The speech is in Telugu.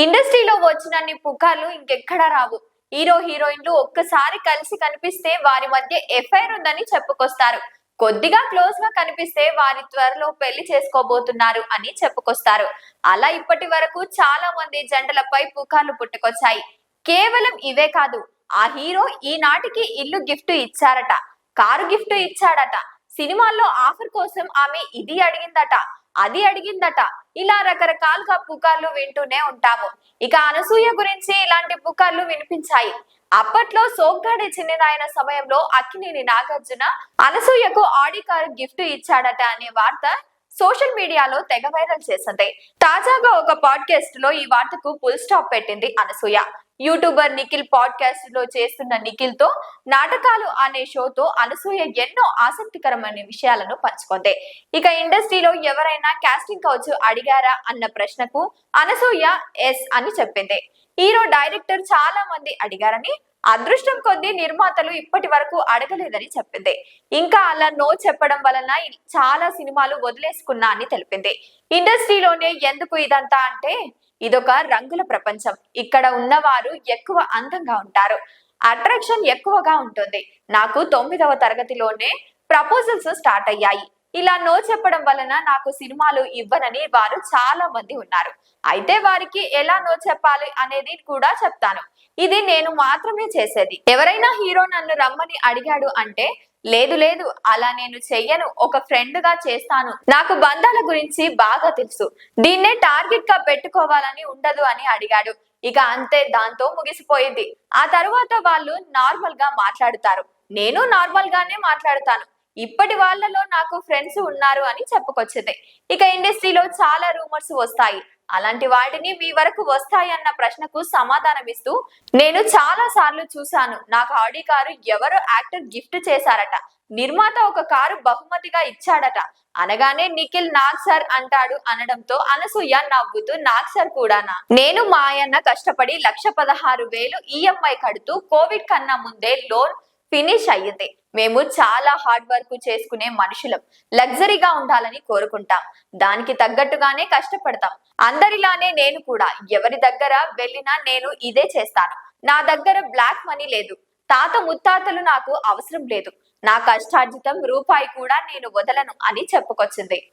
ఇండస్ట్రీలో వచ్చినన్ని పుకార్లు ఇంకెక్కడా రావు. హీరో హీరోయిన్లు ఒక్కసారి కలిసి కనిపిస్తే వారి మధ్య ఎఫ్ఐఆర్ ఉందని చెప్పుకొస్తారు. కొద్దిగా క్లోజ్గా కనిపిస్తే వారి త్వరలో పెళ్ళి చేసుకోబోతున్నారు అని చెప్పుకొస్తారు. అలా ఇప్పటి వరకు చాలా మంది జంటలపై పుకార్లు పుట్టుకొచ్చాయి. కేవలం ఇవే కాదు ఆ హీరో ఈనాటికి ఇల్లు గిఫ్ట్ ఇచ్చారట. కారు గిఫ్ట్ ఇచ్చాడట. సినిమాల్లో ఆఫర్ కోసం ఆమె ఇది అడిగిందట అది అడిగిందట. ఇలా రకరకాలుగా పుకార్లు వింటూనే ఉంటాము. ఇక అనసూయ గురించి ఇలాంటి పుకార్లు వినిపించాయి. అప్పట్లో సోగ్గాడి చిన్ననాయన సమయంలో అక్కినేని నాగార్జున అనసూయకు ఆడి కారు గిఫ్ట్ ఇచ్చాడట అనే వార్త సోషల్ మీడియాలో తెగ వైరల్ చేసింది. తాజాగా ఒక పాడ్కాస్ట్లో ఈ వార్తకు ఫుల్ స్టాప్ పెట్టింది అనసూయ. యూట్యూబర్ నిఖిల్ పాడ్కాస్ట్లో చేస్తున్న నిఖిల్తో నాటకాలు అనే షోతో అనసూయ ఎన్నో ఆసక్తికరమైన విషయాలను పంచుకుంది. ఇక ఇండస్ట్రీలో ఎవరైనా కాస్టింగ్ కౌచ్ అడిగారా అన్న ప్రశ్నకు అనసూయ ఎస్ అని చెప్పింది. హీరో డైరెక్టర్ చాలా మంది అడిగారని అదృష్టం కొద్దీ నిర్మాతలు ఇప్పటి వరకు అడగలేదని చెప్పింది. ఇంకా అలా నో చెప్పడం వలన చాలా సినిమాలు వదిలేసుకున్నా అని తెలిపింది. ఇండస్ట్రీలోనే ఎందుకు ఇదంతా అంటే ఇదొక రంగుల ప్రపంచం. ఇక్కడ ఉన్నవారు ఎక్కువ అందంగా ఉంటారు. అట్రాక్షన్ ఎక్కువగా ఉంటుంది. నాకు తొమ్మిదవ తరగతిలోనే ప్రపోజల్స్ స్టార్ట్ అయ్యాయి. ఇలా నో చెప్పడం వలన నాకు సినిమాలు ఇవ్వనని వారు చాలా మంది ఉన్నారు. అయితే వారికి ఎలా నో చెప్పాలి అనేది కూడా చెప్తాను. ఇది నేను మాత్రమే చేసేది. ఎవరైనా హీరో నన్ను రమ్మని అడిగాడు అంటే లేదు లేదు అలా నేను చెయ్యను ఒక ఫ్రెండ్గా చేస్తాను. నాకు బంధాల గురించి బాగా తెలుసు. దీన్నే టార్గెట్గా పెట్టుకోవాలని ఉండదు అని అడిగాడు. ఇక అంతే దాంతో ముగిసిపోయింది. ఆ తర్వాత వాళ్ళు నార్మల్గా మాట్లాడుతారు. నేను నార్మల్ గానే మాట్లాడతాను. ఇప్పటి వాళ్ళలో నాకు ఫ్రెండ్స్ ఉన్నారు అని చెప్పుకొచ్చింది. ఇక ఇండస్ట్రీలో చాలా రూమర్స్ వస్తాయి. అలాంటి వాటిని మీ వరకు వస్తాయన్న ప్రశ్నకు సమాధానం ఇస్తూ నేను చాలా సార్లు చూశాను. నాకు ఆడి కారు ఎవరు యాక్టర్ గిఫ్ట్ చేశారట. నిర్మాత ఒక కారు బహుమతిగా ఇచ్చాడట. అనగానే నిఖిల్ నాగ్ సార్ అంటాడు అనడంతో అనసూయ నవ్వుతూ నాగ్ సార్ కూడానా? నేను మా ఆయన్న కష్టపడి లక్ష పదహారు వేలు ఈఎంఐ కడుతూ కోవిడ్ కన్నా ముందే లోన్ ఫినిష్ అయ్యింది. మేము చాలా హార్డ్ వర్క్ చేసుకునే మనుషులం. లగ్జరీగా ఉండాలని కోరుకుంటాం. దానికి తగ్గట్టుగానే కష్టపడతాం. అందరిలానే నేను కూడా ఎవరి దగ్గర వెళ్ళినా నేను ఇదే చేస్తాను. నా దగ్గర బ్లాక్ మనీ లేదు. తాత ముత్తాతలు నాకు అవసరం లేదు. నా కష్టార్జితం రూపాయి కూడా నేను వదలను అని చెప్పుకొచ్చింది.